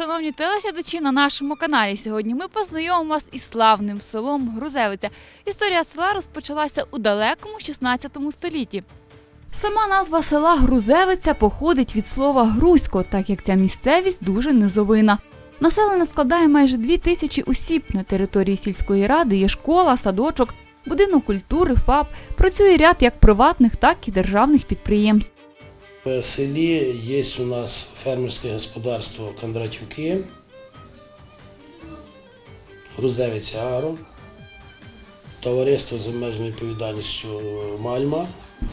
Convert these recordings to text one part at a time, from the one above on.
Шановні телеглядачі, на нашому каналі. Сьогодні ми познайомимо вас із славним селом Грузевиця. Історія села розпочалася у далекому 16 столітті. Сама назва села Грузевиця походить від слова грузько, так як ця місцевість дуже низовина. Населення складає майже дві тисячі осіб. На території сільської ради є школа, садочок, будинок культури, ФАП. Працює ряд як приватних, так і державних підприємств. В селі є у нас фермерське господарство Кондратюки, Грузевець Агро, товариство з обмеженою відповідальністю Мальма.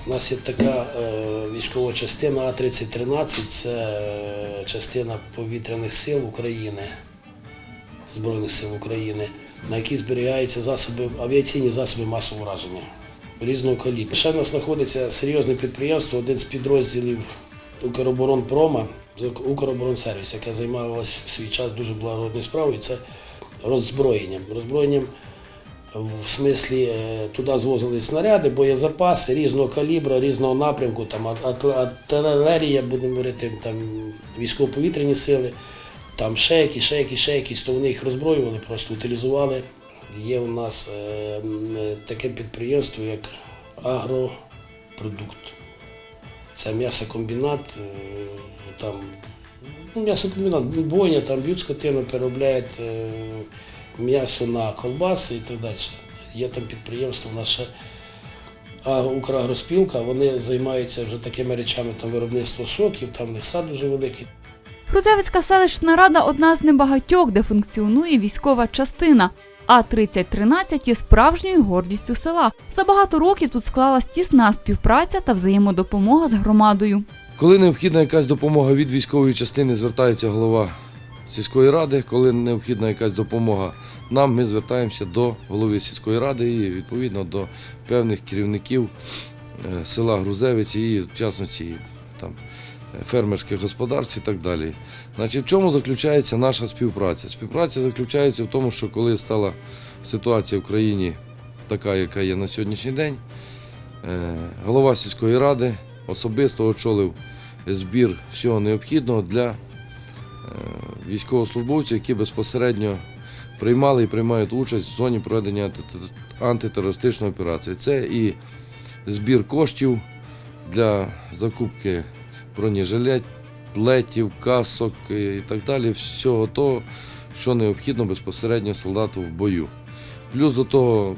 У нас є така е, військова частина А-3013, це е, частина повітряних сил України, Збройних сил України, на якій зберігаються засоби, авіаційні засоби масового враження різного калібру. Ще в нас знаходиться серйозне підприємство, один з підрозділів Укроборонпрома, Укроборонсервіс, яке займалося в свій час дуже благородною справою, це роззброєнням. Роззброєнням в смислі е, туди звозили снаряди, боєзапаси різного калібру, різного напрямку, там артилерія, будемо говорити, там військово-повітряні сили, там якісь, ще якісь, то вони їх роззброювали, просто утилізували. Є у нас е, е, таке підприємство, як агропродукт. Це м'ясокомбінат, е, там ну, м'ясокомбінат, бойня, там б'ють скотину, переробляють м'ясо на колбаси і так далі. Є там підприємство, а, Украгроспілка, вони займаються вже такими речами, там виробництво соків, там в них сад дуже великий. Грузевицька селищна рада одна з небагатьох, де функціонує військова частина. А 3013 є справжньою гордістю села. За багато років тут склалась тісна співпраця та взаємодопомога з громадою. Коли необхідна якась допомога від військової частини, звертається голова сільської ради. Коли необхідна якась допомога нам, ми звертаємося до голови сільської ради і відповідно до певних керівників е, села Грузевиці і в частності там фермерських господарств і так далі. Значить, в чому заключається наша співпраця? Співпраця заключається в тому, що коли стала ситуація в країні така, яка є на сьогоднішній день, е, голова сільської ради особисто очолив збір всього необхідного для е, військовослужбовців, які безпосередньо приймали і приймають участь в зоні проведення антитерористичної операції. Це і збір коштів для закупки бронежилетів, касок і так далі, всього того, що необхідно безпосередньо солдату в бою. Плюс до того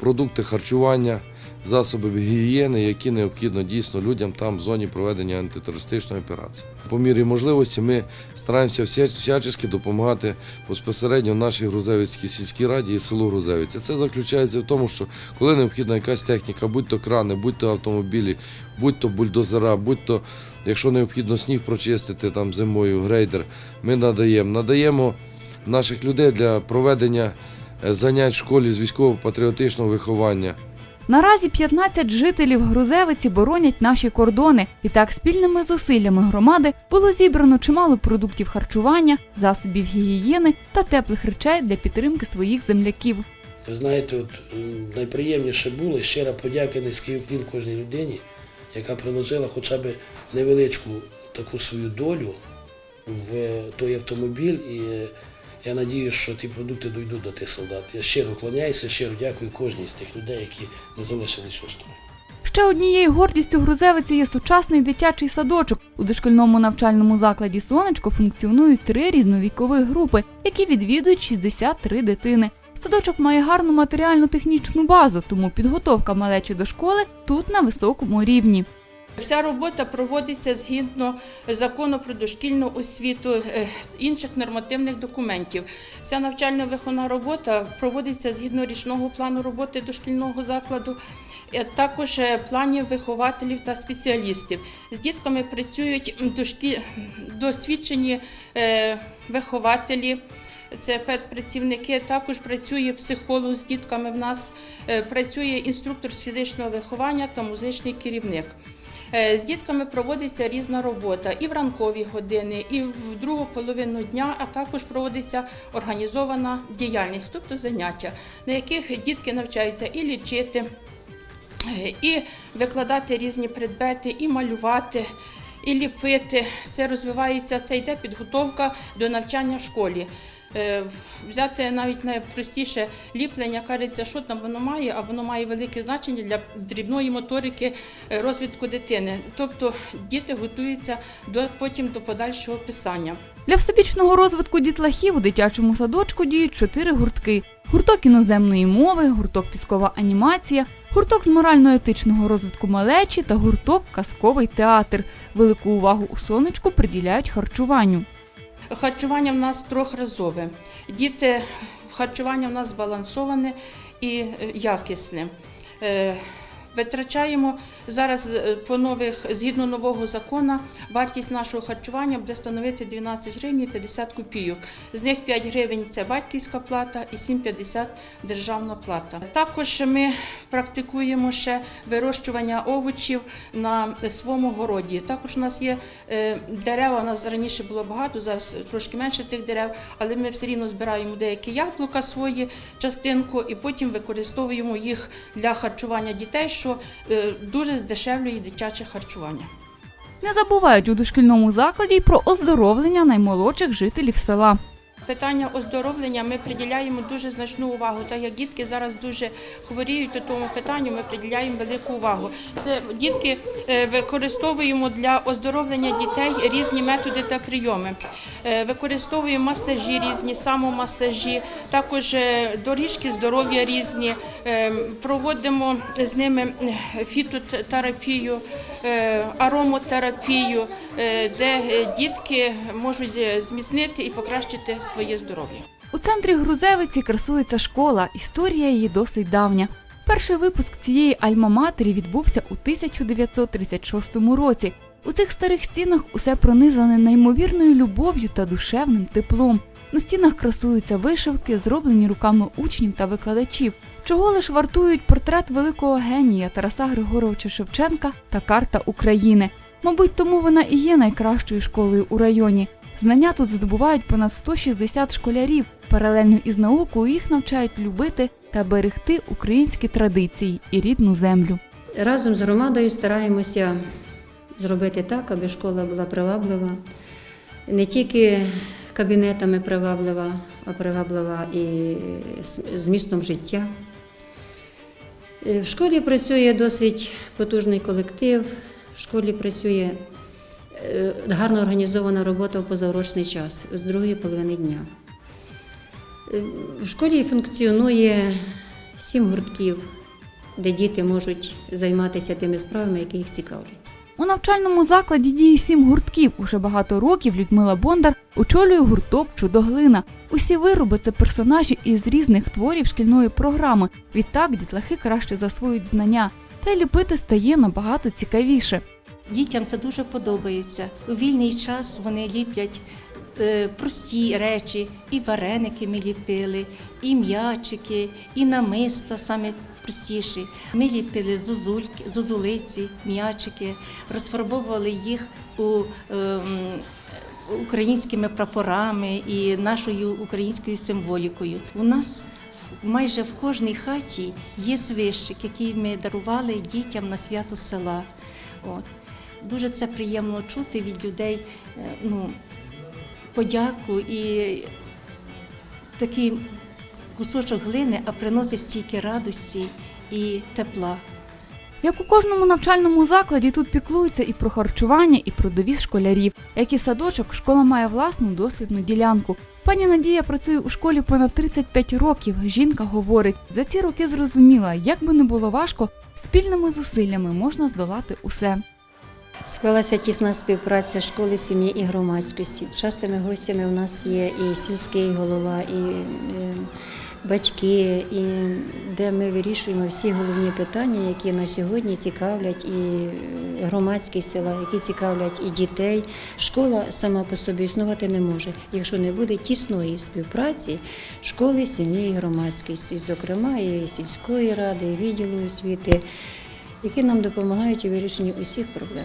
продукти харчування, засоби гігієни, які необхідно дійсно людям там в зоні проведення антитерористичної операції. По мірі можливості ми стараємося всячески допомагати безпосередньо нашій Грузевицькій сільській раді і селу Грузевиця. Це заключається в тому, що коли необхідна якась техніка, будь то крани, будь то автомобілі, будь то бульдозера, будь то, якщо необхідно сніг прочистити там зимою, грейдер, ми надаємо. Надаємо наших людей для проведення е, занять в школі з військово-патріотичного виховання. Наразі 15 жителів Грузевиці боронять наші кордони. І так спільними зусиллями громади було зібрано чимало продуктів харчування, засобів гігієни та теплих речей для підтримки своїх земляків. Ви знаєте, от найприємніше було щира подяка низький уклін кожній людині, яка приложила хоча б невеличку таку свою долю в той автомобіль. І я надію, що ті продукти дійдуть до тих солдат. Я щиро вклоняюся, щиро дякую кожній з тих людей, які не залишились осторонь. Ще однією гордістю Грузевиці є сучасний дитячий садочок. У дошкільному навчальному закладі Сонечко функціонують три різновікових групи, які відвідують 63 дитини. Садочок має гарну матеріально-технічну базу, тому підготовка малечі до школи тут на високому рівні. Вся робота проводиться згідно закону про дошкільну освіту, е, інших нормативних документів. Вся навчально-виховна робота проводиться згідно річного плану роботи дошкільного закладу, е, також е, планів вихователів та спеціалістів. З дітками працюють досвідчені вихователі. Це педпрацівники, також працює психолог з дітками. В нас працює інструктор з фізичного виховання та музичний керівник. Е, З дітками проводиться різна робота і в ранкові години, і в другу половину дня, а також проводиться організована діяльність, тобто заняття, на яких дітки навчаються і лічити, е, і викладати різні предмети, і малювати, і ліпити. Це розвивається, це йде підготовка до навчання в школі. Е, Взяти навіть найпростіше ліплення, кажеться, що там воно має, а воно має велике значення для дрібної моторики е, розвитку дитини. Тобто діти готуються до потім до подальшого писання. Для всебічного розвитку дітлахів у дитячому садочку діють чотири гуртки: гурток іноземної мови, гурток піскова анімація, гурток з морально-етичного розвитку малечі та гурток казковий театр. Велику увагу у сонечку приділяють харчуванню. Харчування в нас трьохразове. Діти, харчування в нас збалансоване і е, якісне. Витрачаємо зараз е, по нових, згідно нового закону, вартість нашого харчування буде становити 12 гривень 50 копійок. З них 5 гривень це батьківська плата і 7,50 державна плата. Також ми практикуємо ще вирощування овочів на своєму городі. Також у нас є е, дерева, у нас раніше було багато, зараз трошки менше тих дерев, але ми все рівно збираємо деякі яблука свої частинку і потім використовуємо їх для харчування дітей, що е, дуже здешевлює дитяче харчування. Не забувають у дошкільному закладі й про оздоровлення наймолодших жителів села. Питання оздоровлення ми приділяємо дуже значну увагу. Так як дітки зараз дуже хворіють, то тому питанню ми приділяємо велику увагу. Це дітки е, використовуємо для оздоровлення дітей різні методи та прийоми. Е, Використовуємо масажі різні, самомасажі, також е, доріжки здоров'я різні. Проводимо з ними фітотерапію, аромотерапію, де дітки можуть зміцнити і покращити своє здоров'я. У центрі Грузевиці красується школа. Історія її досить давня. Перший випуск цієї альма-матері відбувся у 1936 році. У цих старих стінах усе пронизане неймовірною любов'ю та душевним теплом. На стінах красуються вишивки, зроблені руками учнів та викладачів, чого лиш вартують портрет великого генія Тараса Григоровича Шевченка та карта України. Мабуть, тому вона і є найкращою школою у районі. Знання тут здобувають понад 160 школярів. Паралельно із наукою їх навчають любити та берегти українські традиції і рідну землю. Разом з громадою стараємося зробити так, аби школа була приваблива, не тільки кабінетами приваблива, а приваблива і змістом життя. Е, В школі працює досить потужний колектив, в школі працює гарно організована робота в позаурочний час з другої половини дня. Е, В школі функціонує сім гуртків, де діти можуть займатися тими справами, які їх цікавлять. У навчальному закладі діє сім гуртків. Уже багато років Людмила Бондар очолює гурток Чудоглина. Усі вироби це персонажі із різних творів шкільної програми. Відтак дітлахи краще засвоюють знання, та й ліпити стає набагато цікавіше. Дітям це дуже подобається. У вільний час вони ліплять е, прості речі, і вареники ми ліпили, і м'ячики, і намиста саме простіші. Ми ліпили зозульки, зозулиці, м'ячики, розфарбовували їх у ем, українськими прапорами і нашою українською символікою. У нас майже в кожній хаті є свищик, який ми дарували дітям на свято села. От. Дуже це приємно чути від людей е, ну, подяку і такий кусочок глини, а приносить стільки радості і тепла. Як у кожному навчальному закладі тут піклуються і про харчування, і про довіз школярів. Як і садочок, школа має власну дослідну ділянку. Пані Надія працює у школі понад 35 років. Жінка говорить, за ці роки зрозуміла, як би не було важко, спільними зусиллями можна здолати усе. Склалася тісна співпраця школи, сім'ї і громадськості. Частими гостями у нас є і сільський голова, і е, батьки, і де ми вирішуємо всі головні питання, які на сьогодні цікавлять і громадськість села, які цікавлять і дітей. Школа сама по собі існувати не може, якщо не буде тісної співпраці школи, сім'ї і громадськості, зокрема і сільської ради, і відділу освіти, які нам допомагають у вирішенні усіх проблем.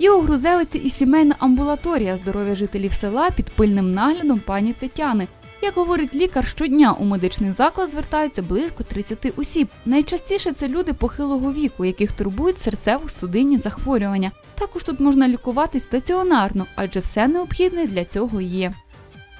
Є у Грузевиці і сімейна амбулаторія здоров'я жителів села під пильним наглядом пані Тетяни. Як говорить лікар, щодня у медичний заклад звертаються близько 30 осіб. Найчастіше це люди похилого віку, яких турбують серцево-судинні захворювання. Також тут можна лікуватись стаціонарно, адже все необхідне для цього є.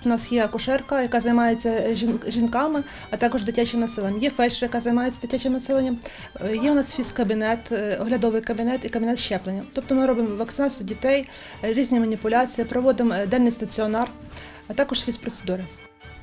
У нас є акушерка, яка займається жінками, а також дитячим населенням. Є фельдшер, яка займається дитячим населенням. Е, Є у нас фізкабінет, е, оглядовий кабінет і кабінет щеплення. Тобто ми робимо вакцинацію дітей, е, різні маніпуляції, проводимо е, денний стаціонар, а також фізпроцедури.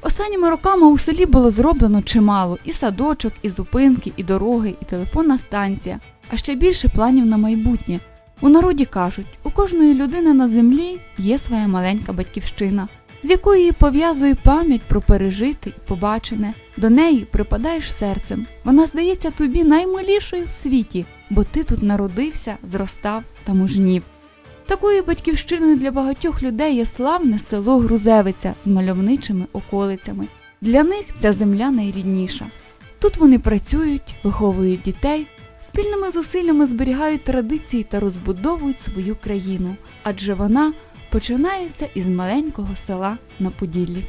Останніми роками у селі було зроблено чимало: і садочок, і зупинки, і дороги, і телефонна станція, а ще більше планів на майбутнє. У народі кажуть, у кожної людини на землі є своя маленька батьківщина, з якою її пов'язує пам'ять про пережите і побачене. До неї припадаєш серцем. Вона здається тобі наймилішою в світі, бо ти тут народився, зростав та мужнів. Такою батьківщиною для багатьох людей є славне село Грузевиця з мальовничими околицями. Для них ця земля найрідніша. Тут вони працюють, виховують дітей, спільними зусиллями зберігають традиції та розбудовують свою країну, адже вона починається із маленького села на Поділлі.